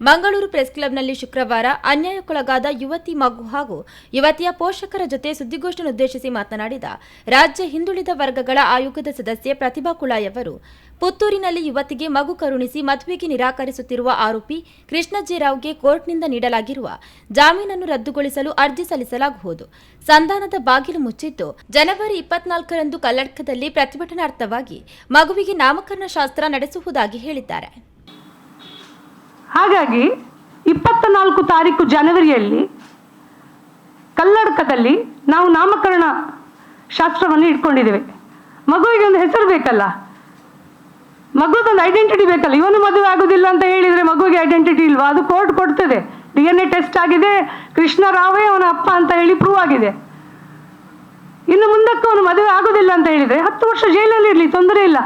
Mangaluru press ಕ್ಲಬ್ನಲ್ಲಿ ಶುಕ್ರವಾರ ಅನ್ಯಾಯಕ್ಕೊಳಗಾದ ಯುವತಿ ಮಗು ಹಾಗೂ ಯುವತಿಯ ಪೋಷಕರ ಜೊತೆ ಸುದ್ದಿಗೋಷ್ಠಿಯನ್ನುದ್ದೇಶಿಸಿ ಮಾತನಾಡಿದ ರಾಜ್ಯ ಹಿಂದುಳಿದ ವರ್ಗಗಳ ಆಯೋಗದ ಸದಸ್ಯೆ ಪ್ರತಿಭಾ ಕುಳಾಯವರು ಪುತ್ತೂರಿನಲ್ಲಿ ಯುವತಿಗೆ ಮಗು ಕರುಣಿಸಿ ಮದುವೆಗೆ ನಿರಾಕರಿಸುತ್ತಿರುವ ಆರೋಪಿ ಕೃಷ್ಣಜ್ಜಿರಾವ್ಗೆ ಕೋರ್ಟ್ನಿಂದ ನೀಡಲಾಗಿರುವ ಜಾಮೀನನ್ನು ರದ್ದುಗೊಳಿಸಲು ಅರ್ಜಿ ಸಲ್ಲಿಸಲಾಗುವುದು. ಸಂಧಾನದ ಬಾಗಿಲು ಮುಚ್ಚಿದ್ದು ಜನವರಿ ಇಪ್ಪತ್ನಾಲ್ಕರಂದು ಕಲ್ಲಡ್ಕದಲ್ಲಿ ಪ್ರತಿಭಟನಾರ್ಥವಾಗಿ ಮಗುವಿಗೆ ನಾಮಕರಣ ಶಾಸ್ತ್ರ ನಡೆಸುವುದಾಗಿ ಹೇಳಿದ್ದಾರೆ. ಹಾಗಾಗಿ ಇಪ್ಪತ್ತ ನಾಲ್ಕು ತಾರೀಕು ಜನವರಿಯಲ್ಲಿ ಕಲ್ಲಡಕದಲ್ಲಿ ನಾವು ನಾಮಕರಣ ಶಾಸ್ತ್ರವನ್ನು ಇಟ್ಕೊಂಡಿದ್ದೇವೆ. ಮಗುವಿಗೆ ಒಂದು ಹೆಸರು ಬೇಕಲ್ಲ. ಮಗುದೊಂದು ಐಡೆಂಟಿಟಿ ಬೇಕಲ್ಲ. ಇವನು ಮದುವೆ ಆಗುದಿಲ್ಲ ಅಂತ ಹೇಳಿದ್ರೆ ಮಗುವಿಗೆ ಐಡೆಂಟಿಟಿ ಇಲ್ವಾ? ಅದು ಕೋರ್ಟ್ ಕೊಡ್ತದೆ. ಡಿ ಎನ್ ಎ ಟೆಸ್ಟ್ ಆಗಿದೆ. ಕೃಷ್ಣ ರಾವೇ ಅವನ ಅಪ್ಪ ಅಂತ ಹೇಳಿ ಪ್ರೂವ್ ಆಗಿದೆ. ಇನ್ನು ಮುಂದಕ್ಕೆ ಅವನು ಮದುವೆ ಆಗುದಿಲ್ಲ ಅಂತ ಹೇಳಿದ್ರೆ ಹತ್ತು ವರ್ಷ ಜೈಲಲ್ಲಿ ಇರಲಿ, ತೊಂದರೆ ಇಲ್ಲ.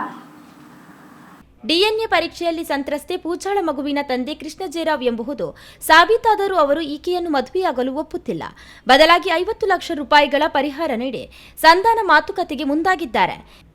ಡಿಎನ್ಎ ಪರೀಕ್ಷೆಯಲ್ಲಿ ಸಂತ್ರಸ್ತೆ ಪೂಜಾಳ ಮಗುವಿನ ತಂದೆ ಕೃಷ್ಣ ಜೇರಾವ್ ಎಂಬುದು ಸಾಬೀತಾದರೂ ಅವರು ಈಕೆಯನ್ನು ಮದುವೆಯಾಗಲು ಒಪ್ಪುತ್ತಿಲ್ಲ. ಬದಲಾಗಿ ಐವತ್ತು ಲಕ್ಷ ರೂಪಾಯಿಗಳ ಪರಿಹಾರ ನೀಡಿ ಸಂಧಾನ ಮಾತುಕತೆಗೆ ಮುಂದಾಗಿದ್ದಾರೆ.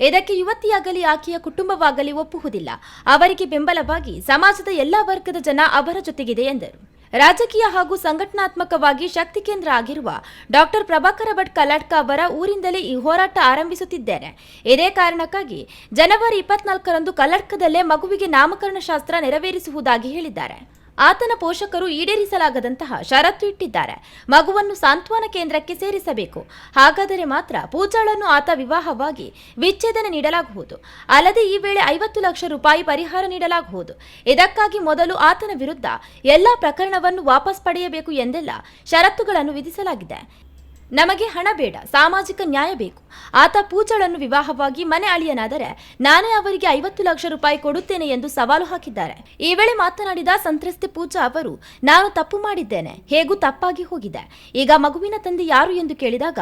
ಇದಕ್ಕೆ ಯುವತಿಯಾಗಲಿ ಆಕೆಯ ಕುಟುಂಬವಾಗಲಿ ಒಪ್ಪುವುದಿಲ್ಲ. ಅವರಿಗೆ ಬೆಂಬಲವಾಗಿ ಸಮಾಜದ ಎಲ್ಲಾ ವರ್ಗದ ಜನ ಅವರ ಜೊತೆಗಿದೆ ಎಂದರು. ರಾಜಕೀಯ ಹಾಗೂ ಸಂಘಟನಾತ್ಮಕವಾಗಿ ಶಕ್ತಿ ಕೇಂದ್ರ ಆಗಿರುವ ಡಾಕ್ಟರ್ ಪ್ರಭಾಕರ ಭಟ್ ಕಲಾಟ್ಕ ಅವರ ಊರಿಂದಲೇ ಈ ಹೋರಾಟ ಆರಂಭಿಸುತ್ತಿದ್ದಾರೆ ಇದೇ ಕಾರಣಕ್ಕಾಗಿ ಜನವರಿ ಇಪ್ಪತ್ನಾಲ್ಕರಂದು ಕಲಾಟ್ಕದಲ್ಲೇ ಮಗುವಿಗೆ ನಾಮಕರಣ ಶಾಸ್ತ್ರ ನೆರವೇರಿಸುವುದಾಗಿ ಹೇಳಿದ್ದಾರೆ. ಆತನ ಪೋಷಕರು ಈಡೇರಿಸಲಾಗದಂತಹ ಷರತ್ತು ಇಟ್ಟಿದ್ದಾರೆ. ಮಗುವನ್ನು ಸಾಂತ್ವನ ಕೇಂದ್ರಕ್ಕೆ ಸೇರಿಸಬೇಕು. ಹಾಗಾದರೆ ಮಾತ್ರ ಪೂಜಾಳನ್ನು ಆತ ವಿವಾಹವಾಗಿ ವಿಚ್ಛೇದನ ನೀಡಲಾಗುವುದು. ಅಲ್ಲದೆ ಈ ವೇಳೆ ಐವತ್ತು ಲಕ್ಷ ರೂಪಾಯಿ ಪರಿಹಾರ ನೀಡಲಾಗುವುದು. ಇದಕ್ಕಾಗಿ ಮೊದಲು ಆತನ ವಿರುದ್ಧ ಎಲ್ಲಾ ಪ್ರಕರಣವನ್ನು ವಾಪಸ್ ಪಡೆಯಬೇಕು ಎಂದೆಲ್ಲ ಷರತ್ತುಗಳನ್ನು ವಿಧಿಸಲಾಗಿದೆ. ನಮಗೆ ಹಣ ಬೇಡ, ಸಾಮಾಜಿಕ ನ್ಯಾಯ ಬೇಕು. ಆತ ಪೂಜಳನ್ನು ವಿವಾಹವಾಗಿ ಮನೆ ಅಳಿಯನಾದರೆ ನಾನೇ ಅವರಿಗೆ ಐವತ್ತು ಲಕ್ಷ ರೂಪಾಯಿ ಕೊಡುತ್ತೇನೆ ಎಂದು ಸವಾಲು ಹಾಕಿದ್ದಾರೆ. ಈ ವೇಳೆ ಮಾತನಾಡಿದ ಸಂತ್ರಸ್ತೆ ಪೂಜಾ ಅವರು, ನಾನು ತಪ್ಪು ಮಾಡಿದ್ದೇನೆ, ಹೇಗೂ ತಪ್ಪಾಗಿ ಹೋಗಿದೆ. ಈಗ ಮಗುವಿನ ತಂದೆ ಯಾರು ಎಂದು ಕೇಳಿದಾಗ,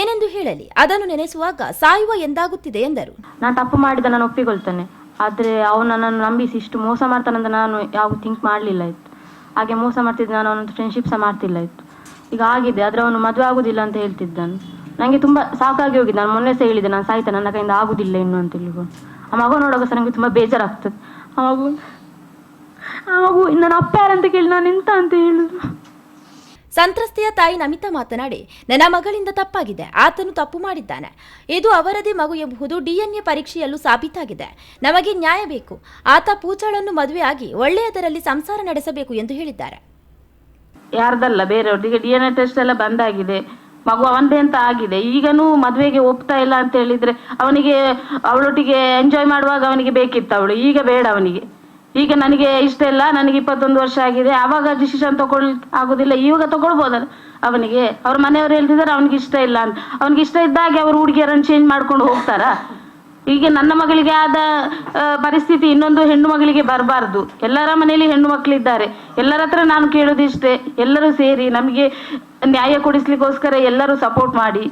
ಏನೆಂದು ಹೇಳಲಿ, ಅದನ್ನು ನೆನೆಸುವಾಗ ಸಾಯುವ ಎಂದಾಗುತ್ತಿದೆ ಎಂದರು. ನಾನು ತಪ್ಪು ಮಾಡಿದ, ನಾನು ಒಪ್ಪಿಕೊಳ್ತೇನೆ. ಆದರೆ ಅವನು ನನ್ನನ್ನು ನಂಬಿಸಿ ಇಷ್ಟು ಮೋಸ ಮಾಡ್ತಾನಂತ ನಾನು ಯಾವ ಥಿಂಕ್ ಮಾಡಲಿಲ್ಲ ಇತ್ತು. ಹಾಗೆ ಮೋಸ ಮಾಡ್ತಿದ್ದೆ, ನಾನು ಅವನೊಂದು ಫ್ರೆಂಡ್ಶಿಪ್ ಸಹ ಮಾಡ್ತಿಲ್ಲ ಇತ್ತು. ಈಗ ಆಗಿದೆ, ಆದರೆ ಅವನು ಮದುವೆ ಆಗುದಿಲ್ಲ ಅಂತ ಹೇಳ್ತಿದ್ದಾನೆ. ನನಗೆ ತುಂಬ ಸಾಕಾಗಿ ಹೋಗಿದೆ. ನಾನು ಮೊನ್ನೆ ಸಹ ಹೇಳಿದೆ, ನಾನು ಸಾಯ್ತಾ, ನನ್ನ ಕೈಯಿಂದ ಆಗುದಿಲ್ಲ ಇನ್ನು ಅಂತ ಹೇಳಿಕೊಂಡು ಆ ಮಗು ನೋಡುವಾಗ ಸಹ ನನಗೆ ತುಂಬ ಬೇಜಾರಾಗ್ತದೆ. ಆ ಮಗು ಆ ಮಗು ನನ್ನ ಅಪ್ಪ ಯಾರಂತ ಕೇಳಿ ನಾನು ಎಂತ ಅಂತ ಹೇಳುದು? ಸಂತ್ರಸ್ತೆಯ ತಾಯಿ ನಮಿತಾ ಮಾತನಾಡಿ, ನನ್ನ ಮಗಳಿಂದ ತಪ್ಪಾಗಿದೆ, ಆತನು ತಪ್ಪು ಮಾಡಿದ್ದಾನೆ. ಇದು ಅವರದೇ ಮಗು ಎಂಬುದು ಡಿಎನ್ಎ ಪರೀಕ್ಷೆಯಲ್ಲೂ ಸಾಬೀತಾಗಿದೆ. ನಮಗೆ ನ್ಯಾಯ ಬೇಕು. ಆತ ಪೂಜಾಳನ್ನು ಮದುವೆಯಾಗಿ ಒಳ್ಳೆಯದರಲ್ಲಿ ಸಂಸಾರ ನಡೆಸಬೇಕು ಎಂದು ಹೇಳಿದ್ದಾರೆ. ಯಾರ್ದಲ್ಲ, ಬೇರೆಯವ್ರದ್ದು. ಡಿ ಎನ್ ಎ ಟೆಸ್ಟ್ ಎಲ್ಲ ಬಂದಾಗಿದೆ. ಮಗು ಅವನದೇ ಅಂತ ಆಗಿದೆ. ಈಗನೂ ಮದುವೆಗೆ ಒಪ್ತಾ ಇಲ್ಲ ಅಂತ ಹೇಳಿದ್ರೆ ಅವನಿಗೆ, ಅವಳೊಟ್ಟಿಗೆ ಎಂಜಾಯ್ ಮಾಡುವಾಗ ಅವನಿಗೆ ಬೇಕಿತ್ತು ಅವಳು. ಈಗ ಬೇಡ ಅವನಿಗೆ. ಈಗ ನನಗೆ ಇಷ್ಟ ಇಲ್ಲ, ನನಗೆ ಇಪ್ಪತ್ತೊಂದು ವರ್ಷ ಆಗಿದೆ. ಆವಾಗ ಡಿಸಿಷನ್ ತಗೊಳ್, ಆಗುದಿಲ್ಲ. ಇವಾಗ ತಗೊಳ್ಬೋದಲ್ಲ ಅವನಿಗೆ. ಅವ್ರ ಮನೆಯವರು ಹೇಳ್ತಿದ್ದಾರೆ ಅವನಿಗೆ ಇಷ್ಟ ಇಲ್ಲ ಅಂತ. ಅವನಿಗೆ ಇಷ್ಟ ಇದ್ದಾಗೆ ಅವ್ರು ಹುಡುಗಿಯರನ್ನು ಚೇಂಜ್ ಮಾಡ್ಕೊಂಡು ಹೋಗ್ತಾರಾ? ಈಗ ನನ್ನ ಮಗಳಿಗೆ ಆದ ಪರಿಸ್ಥಿತಿ ಇನ್ನೊಂದು ಹೆಣ್ಣು ಮಗಳಿಗೆ ಬರಬಾರ್ದು. ಎಲ್ಲರ ಮನೆಯಲ್ಲಿ ಹೆಣ್ಣು ಮಕ್ಕಳಿದ್ದಾರೆ ಎಲ್ಲರ ಹತ್ರ ನಾನು ಕೇಳೋದಿಷ್ಟೇ. ಎಲ್ಲರೂ ಸೇರಿ ನಮಗೆ ನ್ಯಾಯ ಕೊಡಿಸ್ಲಿಕ್ಕೋಸ್ಕರ ಎಲ್ಲರೂ ಸಪೋರ್ಟ್ ಮಾಡಿ.